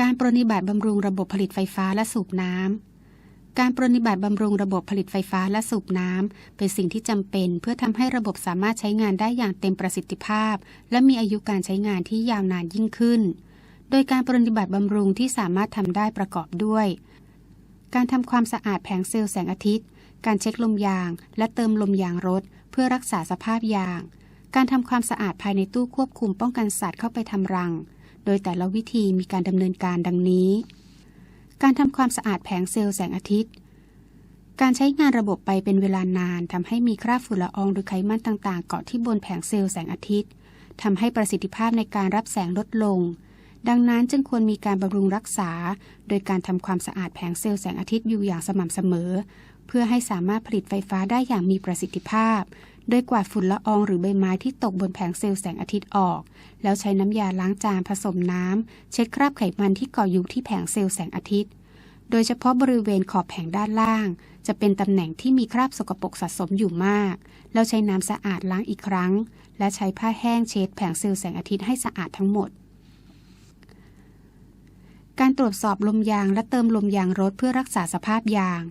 การปรนิบัติบำรุงระบบผลิตไฟฟ้าและสูบน้ำ การปรนิบัติบำรุงระบบผลิตไฟฟ้าและสูบน้ำ เป็นสิ่งที่จำเป็นเพื่อทำให้ระบบสามารถใช้งานได้อย่างเต็มประสิทธิภาพ และมีอายุการใช้งานที่ยาวนานยิ่งขึ้น โดยการปรนิบัติบำรุงที่สามารถทำได้ประกอบด้วย การทำความสะอาดแผงเซลล์แสงอาทิตย์ การเช็คลมยาง และเติมลมยางรถ เพื่อรักษาสภาพยาง การทำความสะอาดภายในตู้ควบคุมป้องกันสัตว์เข้าไปทำรัง โดยแต่ละวิธีมีการดำเนินการดังนี้ การทำความสะอาดแผงเซลล์แสงอาทิตย์ การใช้งานระบบไปเป็นเวลานานทำให้มีคราบฝุ่นละอองหรือไขมันต่างๆเกาะที่บนแผงเซลล์แสงอาทิตย์ทำให้ประสิทธิภาพในการรับแสงลดลง ดังนั้นจึงควรมีการบำรุงรักษา โดยการทำความสะอาดแผงเซลล์แสงอาทิตย์อยู่อย่างสม่ำเสมอ พื่อให้สามารถผลิตไฟฟ้าได้อย่างมีประสิทธิภาพ โดยกวาดฝุ่นละอองหรือใบไม้ที่ตกบนแผงเซลล์แสงอาทิตย์ออก แล้วใช้น้ำยาล้างจานผสมน้ำเช็ดคราบไขมันที่เกาะอยู่ที่แผงเซลล์แสงอาทิตย์ โดยเฉพาะบริเวณขอบแผงด้านล่าง จะเป็นตำแหน่งที่มีคราบสกปรกสะสมอยู่มาก แล้วใช้น้ำสะอาดล้างอีกครั้ง และใช้ผ้าแห้งเช็ดแผงเซลล์แสงอาทิตย์ให้สะอาดทั้งหมดการตรวจสอบลมยางและเติมลมยางรถเพื่อรักษาสภาพยาง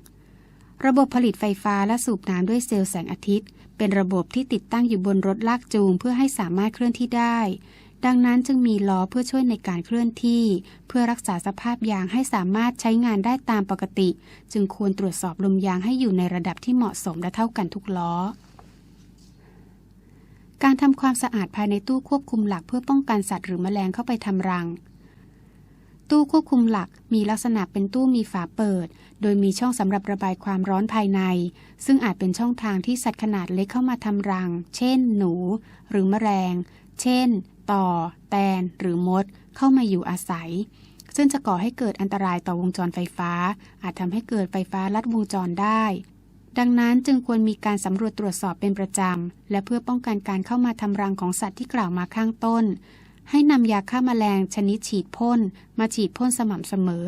ระบบผลิตไฟฟ้าและสูบน้ำด้วยเซลล์แสงอาทิตย์ เป็นระบบที่ติดตั้งอยู่บนรถลากจูงเพื่อให้สามารถเคลื่อนที่ได้ ดังนั้นจึงมีล้อเพื่อช่วยในการเคลื่อนที่ เพื่อรักษาสภาพยางให้สามารถใช้งานได้ตามปกติ จึงควรตรวจสอบลมยางให้อยู่ในระดับที่เหมาะสมและเท่ากันทุกล้อการทำความสะอาดภายในตู้ควบคุมหลักเพื่อป้องกันสัตว์หรือแมลงเข้าไปทำรัง ตู้ควบคุมหลักมีลักษณะเป็นตู้มีฝาเปิด โดยมีช่องสำหรับระบายความร้อนภายใน ซึ่งอาจเป็นช่องทางที่สัตว์ขนาดเล็กเข้ามาทำรัง เช่น หนู หรือแมลง เช่น ต่อ แตน หรือมด เข้ามาอยู่อาศัย ซึ่งจะก่อให้เกิดอันตรายต่อวงจรไฟฟ้า อาจทำให้เกิดไฟฟ้าลัดวงจรได้ ดังนั้นจึงควรมีการสำรวจตรวจสอบเป็นประจำ และเพื่อป้องกันการเข้ามาทำรังของสัตว์ที่กล่าวมาข้างต้น ให้นำยาฆ่าแมลงชนิดฉีดพ่นมาฉีดพ่นสม่ำเสมอ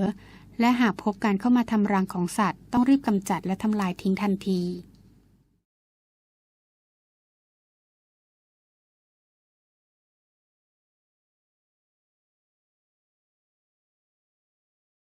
และหากพบการเข้ามาทำรังของสัตว์ ต้องรีบกำจัดและทำลายทิ้งทันที